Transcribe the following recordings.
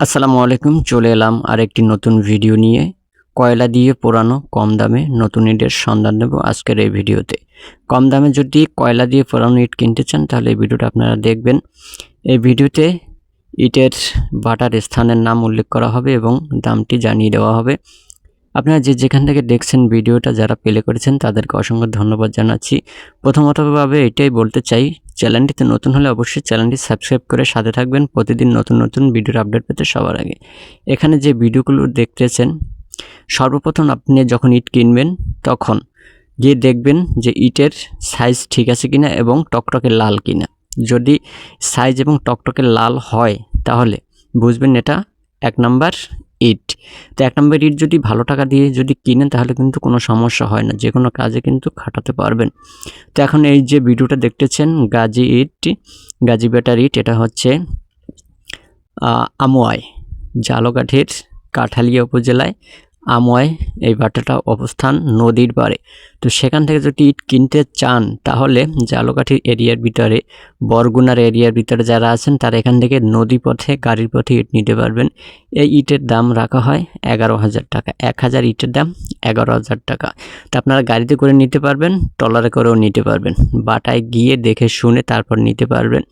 আসসালামু আলাইকুম, চলে এলাম আরেকটি নতুন ভিডিও নিয়ে। কয়লা দিয়ে পোড়ানো কম দামে নতুন ইটের সন্ধান দেব আজকের এই ভিডিওতে। কম দামে যদি কয়লা দিয়ে পোড়ানো ইট কিনতে চান, তাহলে এই ভিডিওটা আপনারা দেখবেন। এই ভিডিওতে ইটের বাটার স্থানের নাম উল্লেখ করা হবে এবং দামটি জানিয়ে দেওয়া হবে। আপনারা যে যেখান থেকে দেখছেন ভিডিওটা, যারা প্লে করেছেন, তাদেরকে অসংখ্য ধন্যবাদ জানাচ্ছি। প্রথমতভাবে এটাই বলতে চাই চ্যানেলটিতে নতুন হলে অবশ্যই চ্যানেলটি সাবস্ক্রাইব করে সাথে থাকবেন। প্রতিদিন নতুন নতুন ভিডিওর আপডেট পেতে সবার আগে। এখানে যে ভিডিওগুলো দেখতেছেন, সর্বপ্রথম আপনি যখন ইট কিনবেন, তখন গিয়ে দেখবেন যে ইটের সাইজ ঠিক আছে কিনা এবং টকটকে লাল কিনা। যদি সাইজ এবং টকটকে লাল হয়, তাহলে বুঝবেন এটা এক নাম্বার ইট তো এক নম্বর ইট যদি ভালো টাকা দিয়ে যদি কিনেন, তাহলে কিন্তু কোনো সমস্যা হয় না। যে কোনো কাজে কিন্তু খাটাতে পারবেন। তো এখন এই যে ভিডিওটা দেখতেছেন, গাজি ইট গাজী বেটার ইট এটা হচ্ছে আমোয়াই জালকাঠির কাঠালিয়া উপজেলায়। আমোয়াই এই ভাটাটা অবস্থান নদীর পাড়ে। তো সেখান থেকে যদি ইট কিনতে চান, তাহলে জালকাঠির এরিয়ার ভিতরে, বরগুনার এরিয়ার ভিতরে যারা আছেন, তারা এখান থেকে নদী পথে, গাড়ির পথে ইট নিতে পারবেন। এই ইটের দাম রাখা হয় এগারো হাজার টাকা। এক হাজার ইটের দাম এগারো হাজার টাকা। তো আপনারা গাড়িতে করে নিতে পারবেন, ট্রলারে করেও নিতে পারবেন। বাটায় গিয়ে দেখে শুনে তারপর নিতে পারবেন।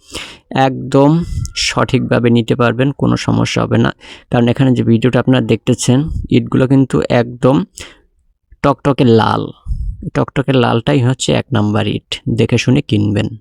একদম সঠিকভাবে নিতে পারবেন, কোনো সমস্যা হবে না। কারণ এখানে যে ভিডিওটা আপনারা দেখতেছেন, ইটগুলো কিন্তু একদম টকটকে লাল। টকটকে লালটাই হচ্ছে এক নাম্বার ইট। দেখে শুনে কিনবেন।